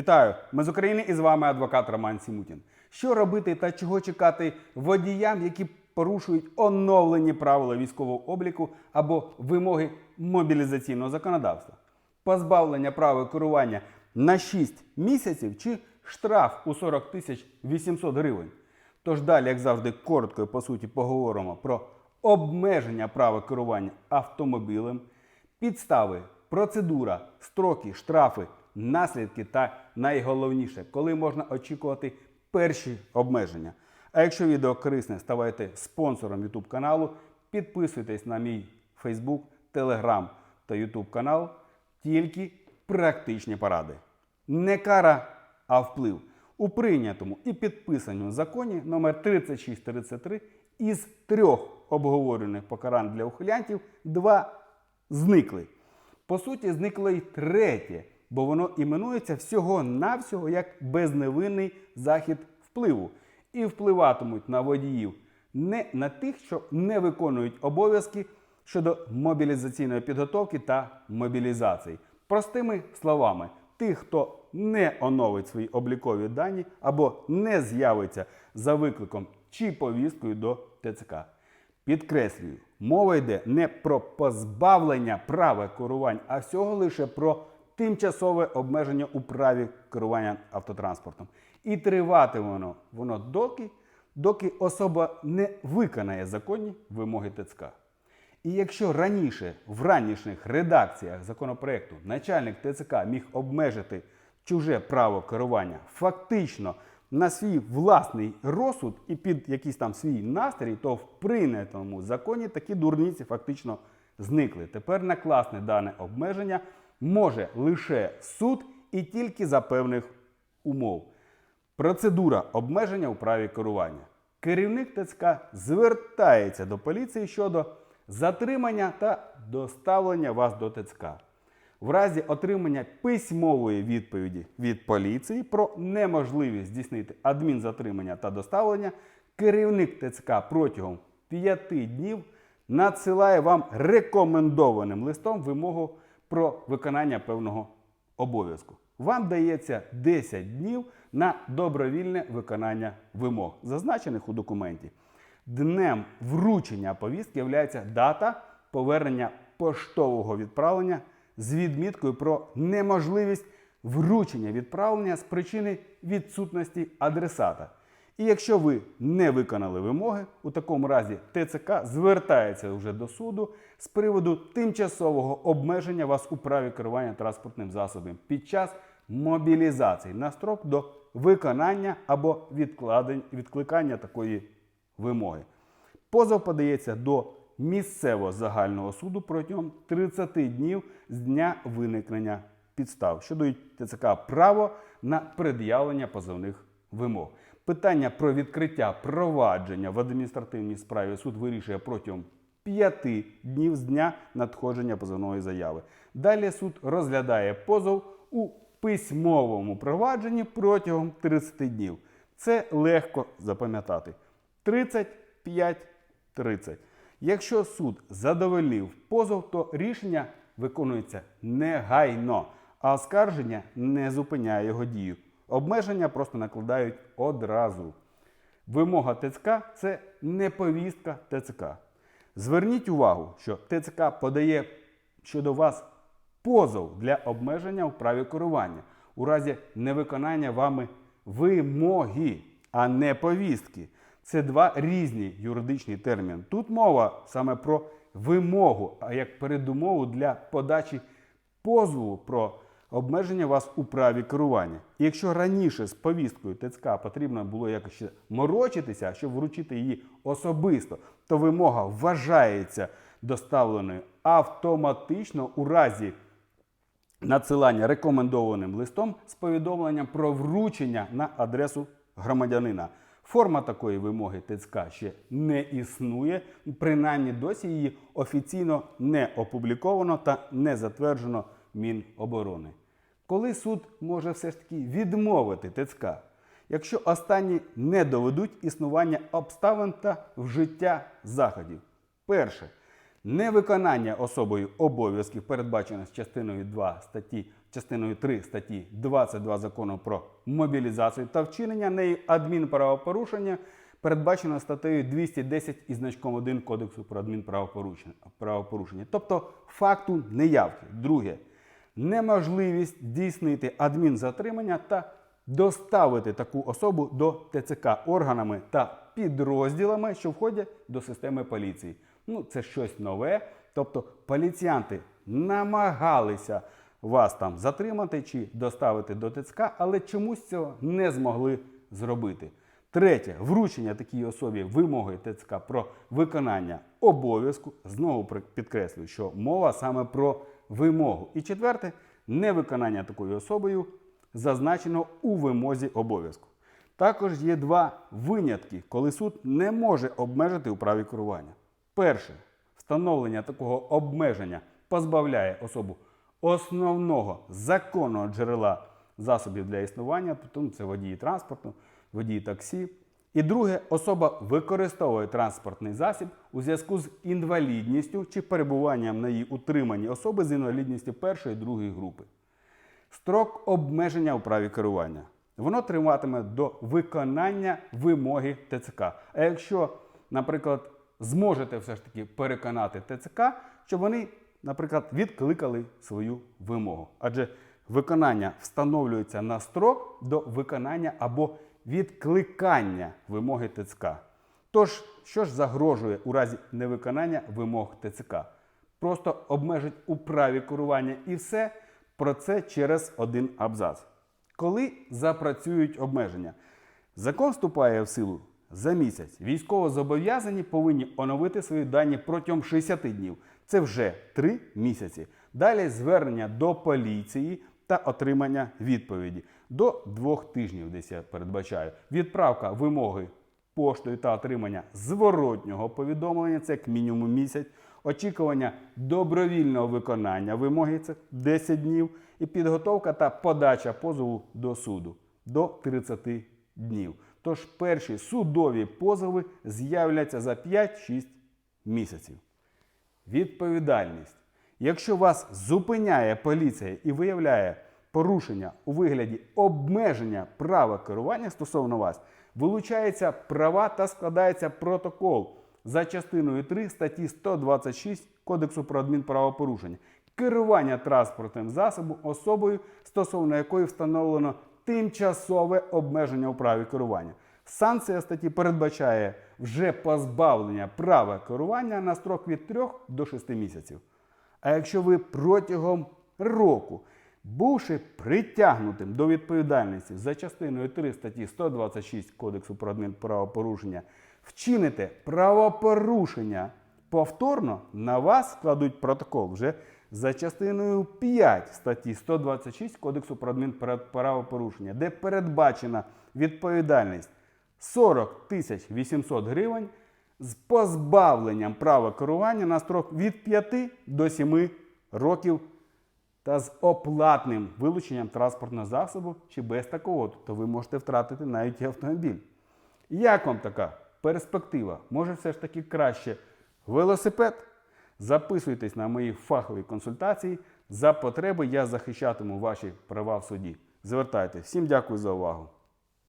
Вітаю! Ми з України і з вами адвокат Роман Сімутін. Що робити та чого чекати водіям, які порушують оновлені правила військового обліку або вимоги мобілізаційного законодавства? Позбавлення права керування на 6 місяців чи штраф у 40 тисяч 800 гривень? Тож далі, як завжди, коротко і по суті поговоримо про обмеження права керування автомобілем, підстави, процедура, строки, штрафи, наслідки та найголовніше, коли можна очікувати перші обмеження. А якщо відео корисне, ставайте спонсором YouTube каналу, підписуйтесь на мій Facebook, Telegram та YouTube канал. Тільки практичні поради. Не кара, а вплив. У прийнятому і підписаному законі номер 3633 із трьох обговорених покарань для ухилянтів два зникли. По суті, зникло й третє, бо воно іменується всього-навсього як безневинний захід впливу. І впливатимуть на водіїв не на тих, що не виконують обов'язки щодо мобілізаційної підготовки та мобілізації. Простими словами, тих, хто не оновить свої облікові дані або не з'явиться за викликом чи повісткою до ТЦК. Підкреслюю, мова йде не про позбавлення права керувань, а всього лише про тимчасове обмеження у праві керування автотранспортом. І триватиме воно, воно доки, доки особа не виконає законні вимоги ТЦК. І якщо раніше в ранішніх редакціях законопроекту начальник ТЦК міг обмежити чуже право керування фактично на свій власний розсуд і під якийсь там свій настрій, то в прийнятому законі такі дурниці фактично зникли. Тепер накласне дане обмеження може лише суд і тільки за певних умов. Процедура обмеження у праві керування. Керівник ТЦК звертається до поліції щодо затримання та доставлення вас до ТЦК. В разі отримання письмової відповіді від поліції про неможливість здійснити адмінзатримання та доставлення, керівник ТЦК протягом 5 днів надсилає вам рекомендованим листом вимогу про виконання певного обов'язку. Вам дається 10 днів на добровільне виконання вимог, зазначених у документі. Днем вручення повістки є дата повернення поштового відправлення з відміткою про неможливість вручення відправлення з причини відсутності адресата. І якщо ви не виконали вимоги, у такому разі ТЦК звертається вже до суду з приводу тимчасового обмеження вас у праві керування транспортним засобом під час мобілізації на строк до виконання або відкликання такої вимоги. Позов подається до місцевого загального суду протягом 30 днів з дня виникнення підстав, що дають ТЦК право на пред'явлення позовних вимог. Питання про відкриття провадження в адміністративній справі суд вирішує протягом 5 днів з дня надходження позовної заяви. Далі суд розглядає позов у письмовому провадженні протягом 30 днів. Це легко запам'ятати. 35-30. Якщо суд задовольнив позов, то рішення виконується негайно, а оскарження не зупиняє його дію. Обмеження просто накладають одразу. Вимога ТЦК це не повістка ТЦК. Зверніть увагу, що ТЦК подає щодо вас позов для обмеження у праві керування у разі невиконання вами вимоги, а не повістки. Це два різні юридичні терміни. Тут мова саме про вимогу, а як передумову для подачі позову про обмеження вас у праві керування. І якщо раніше з повісткою ТЦК потрібно було якось ще морочитися, щоб вручити її особисто, то вимога вважається доставленою автоматично у разі надсилання рекомендованим листом з повідомленням про вручення на адресу громадянина. Форма такої вимоги ТЦК ще не існує, принаймні досі її офіційно не опубліковано та не затверджено Міноборони. Коли суд може все ж таки відмовити ТЦК, якщо останні не доведуть існування обставин та вжиття заходів. Перше, Невиконання особою обов'язків, передбачених частиною 2 статті, частиною 3 статті 22 закону про мобілізацію та вчинення нею адмінправопорушення, передбачено статтею 210 із значком 1 Кодексу про адмінправопорушення. правопорушення. Тобто факту неявки. Друге, неможливість здійснити адмінзатримання та доставити таку особу до ТЦК органами та підрозділами, що входять до системи поліції. Ну, це щось нове. Тобто поліціянти намагалися вас там затримати чи доставити до ТЦК, але чомусь цього не змогли зробити. Третє, вручення такій особі вимоги ТЦК про виконання обов'язку. Знову підкреслюю, що мова саме про вимогу. І четверте, невиконання такою особою зазначено у вимозі обов'язку. Також є два винятки, коли суд не може обмежити у праві керування. Перше, встановлення такого обмеження позбавляє особу основного законного джерела засобів для існування, тобто ну, це водії транспорту, водії таксі. І друге, особа використовує транспортний засіб у зв'язку з інвалідністю чи перебуванням на її утриманні особи з інвалідністю першої і другої групи. Строк обмеження у праві керування. Воно триватиме до виконання вимоги ТЦК. А якщо, наприклад, зможете все ж таки переконати ТЦК, щоб вони, наприклад, відкликали свою вимогу. Адже виконання встановлюється на строк до виконання або відкликання вимоги ТЦК. Тож, що ж загрожує у разі невиконання вимог ТЦК? Просто обмежить у праві керування і все про це через один абзац. Коли запрацюють обмеження, закон вступає в силу за місяць. Військовозобов'язані повинні оновити свої дані протягом 60 днів. Це вже 3 місяці. Далі звернення до поліції та отримання відповіді до двох тижнів, десь я передбачаю. Відправка вимоги поштою та отримання зворотнього повідомлення це як мінімум місяць. Очікування добровільного виконання вимоги це 10 днів. І підготовка та подача позову до суду до 30 днів. Тож перші судові позови з'являться за 5-6 місяців. Відповідальність. Якщо вас зупиняє поліція і виявляє порушення у вигляді обмеження права керування стосовно вас, вилучаються права та складається протокол за частиною 3 статті 126 Кодексу про адмінправопорушення. Керування транспортним засобом особою, стосовно якої встановлено тимчасове обмеження у праві керування. Санкція статті передбачає вже позбавлення права керування на строк від 3 до 6 місяців. А якщо ви протягом року, бувши притягнутим до відповідальності за частиною 3 статті 126 Кодексу про адмінправопорушення, вчините правопорушення. Повторно, на вас складуть протокол вже за частиною 5 статті 126 Кодексу про адмінправопорушення, де передбачена відповідальність 40 тисяч 800 гривень з позбавленням права керування на строк від 5 до 7 років та з оплатним вилученням транспортного засобу чи без такого, то ви можете втратити навіть автомобіль. Як вам така перспектива? Може, все ж таки краще велосипед? Записуйтесь на мої фахові консультації. За потреби я захищатиму ваші права в суді. Звертайтеся. Всім дякую за увагу.